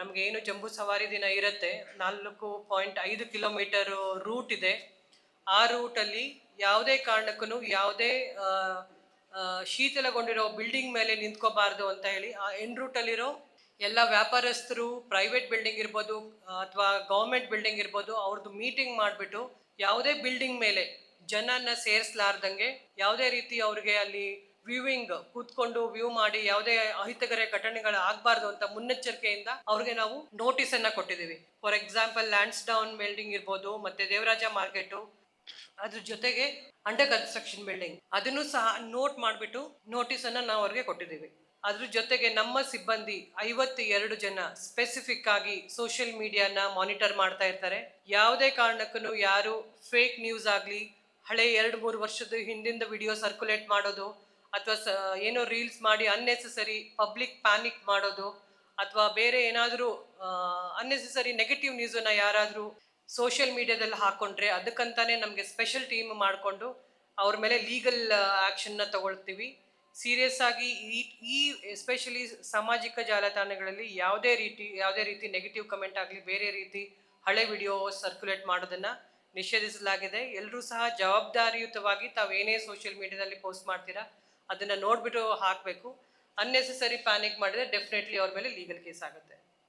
ನಮ್ಗೆ ಏನು ಜಂಬೂ ಸವಾರಿ ದಿನ ಇರುತ್ತೆ, ನಾಲ್ಕು ಪಾಯಿಂಟ್ ಐದು ಕಿಲೋಮೀಟರ್ ರೂಟ್ ಇದೆ. ಆ ರೂಟಲ್ಲಿ ಯಾವುದೇ ಕಾರಣಕ್ಕೂ ಯಾವುದೇ ಶೀತಲಗೊಂಡಿರೋ ಬಿಲ್ಡಿಂಗ್ ಮೇಲೆ ನಿಂತ್ಕೋಬಾರ್ದು ಅಂತ ಹೇಳಿ ಆ ಎಂಡ್ ರೂಟಲ್ಲಿರೋ ಎಲ್ಲ ವ್ಯಾಪಾರಸ್ಥರು ಪ್ರೈವೇಟ್ ಬಿಲ್ಡಿಂಗ್ ಇರ್ಬೋದು, ಅಥವಾ ಗೌರ್ಮೆಂಟ್ ಬಿಲ್ಡಿಂಗ್ ಇರ್ಬೋದು ಅವ್ರದ್ದು ಮೀಟಿಂಗ್ ಮಾಡಿಬಿಟ್ಟು ಯಾವುದೇ ಬಿಲ್ಡಿಂಗ್ ಮೇಲೆ ಜನನ ಸೇರಿಸ್ಲಾರ್ದಂಗೆ ಯಾವುದೇ ರೀತಿ ಅವ್ರಿಗೆ ಅಲ್ಲಿ ವ್ಯೂವಿಂಗ್ ಕೂತ್ಕೊಂಡು ವ್ಯೂ ಮಾಡಿ ಯಾವುದೇ ಅಹಿತಕರ ಘಟನೆಗಳು ಆಗಬಾರ್ದು ಅಂತ ಮುನ್ನೆಚ್ಚರಿಕೆಯಿಂದ ಅವ್ರಿಗೆ ನಾವು ನೋಟಿಸ್ ಅನ್ನ ಕೊಟ್ಟಿದ್ದೀವಿ. For example lands down building ಇರ್ಬೋದು, ಮತ್ತೆ ದೇವರಾಜ ಮಾರ್ಕೆಟು ಅದ್ರ ಜೊತೆಗೆ ಅಂಡರ್ ಕನ್ಸ್ಟ್ರಕ್ಷನ್ ಬಿಲ್ಡಿಂಗ್ ಅದನ್ನು ಸಹ ನೋಟ್ ಮಾಡಿಬಿಟ್ಟು ನೋಟಿಸ್ ಅನ್ನ ನಾವು ಅವ್ರಿಗೆ ಕೊಟ್ಟಿದ್ದೀವಿ. ಅದ್ರ ಜೊತೆಗೆ ನಮ್ಮ ಸಿಬ್ಬಂದಿ ಐವತ್ತು ಎರಡು ಜನ ಸ್ಪೆಸಿಫಿಕ್ ಆಗಿ ಸೋಷಿಯಲ್ ಮೀಡಿಯಾನ ಮಾನಿಟರ್ ಮಾಡ್ತಾ ಇರ್ತಾರೆ. ಯಾವುದೇ ಕಾರಣಕ್ಕೂ ಯಾರು ಫೇಕ್ ನ್ಯೂಸ್ ಆಗಲಿ, ಹಳೆ ಎರಡು ಮೂರು ವರ್ಷದ ಹಿಂದಿಂದ ವಿಡಿಯೋ ಸರ್ಕ್ಯುಲೇಟ್ ಮಾಡೋದು ಅಥವಾ ಏನೋ ರೀಲ್ಸ್ ಮಾಡಿ ಅನ್ನೆಸೆಸರಿ ಪಬ್ಲಿಕ್ ಪ್ಯಾನಿಕ್ ಮಾಡೋದು, ಅಥವಾ ಬೇರೆ ಏನಾದರೂ ಅನ್ನೆಸೆಸರಿ ನೆಗೆಟಿವ್ ನ್ಯೂಸನ್ನು ಯಾರಾದರೂ ಸೋಷಿಯಲ್ ಮೀಡಿಯಾದಲ್ಲಿ ಹಾಕೊಂಡ್ರೆ ಅದಕ್ಕಂತಾನೆ ನಮಗೆ ಸ್ಪೆಷಲ್ ಟೀಮ್ ಮಾಡಿಕೊಂಡು ಅವ್ರ ಮೇಲೆ ಲೀಗಲ್ ಆ್ಯಕ್ಷನ್ನ ತಗೊಳ್ತೀವಿ. ಸೀರಿಯಸ್ ಆಗಿ ಈ ಈ ಎಸ್ಪೆಷಲಿ ಸಾಮಾಜಿಕ ಜಾಲತಾಣಗಳಲ್ಲಿ ಯಾವುದೇ ರೀತಿ ಯಾವುದೇ ರೀತಿ ನೆಗೆಟಿವ್ ಕಮೆಂಟ್ ಆಗಲಿ, ಬೇರೆ ರೀತಿ ಹಳೆ ವಿಡಿಯೋ ಸರ್ಕ್ಯುಲೇಟ್ ಮಾಡೋದನ್ನು ನಿಷೇಧಿಸಲಾಗಿದೆ. ಎಲ್ಲರೂ ಸಹ ಜವಾಬ್ದಾರಿಯುತವಾಗಿ ತಾವೇನೇ ಸೋಷಿಯಲ್ ಮೀಡಿಯಾದಲ್ಲಿ ಪೋಸ್ಟ್ ಮಾಡ್ತೀರಾ? ಅದನ್ನ ನೋಡ್ಬಿಟ್ಟು ಹಾಕಬೇಕು. ಅನ್ನೆಸೆಸರಿ ಪ್ಯಾನಿಕ್ ಮಾಡಿದ್ರೆ ಡೆಫಿನೆಟ್ಲಿ ಅವ್ರ ಮೇಲೆ ಲೀಗಲ್ ಕೇಸ್ ಆಗುತ್ತೆ.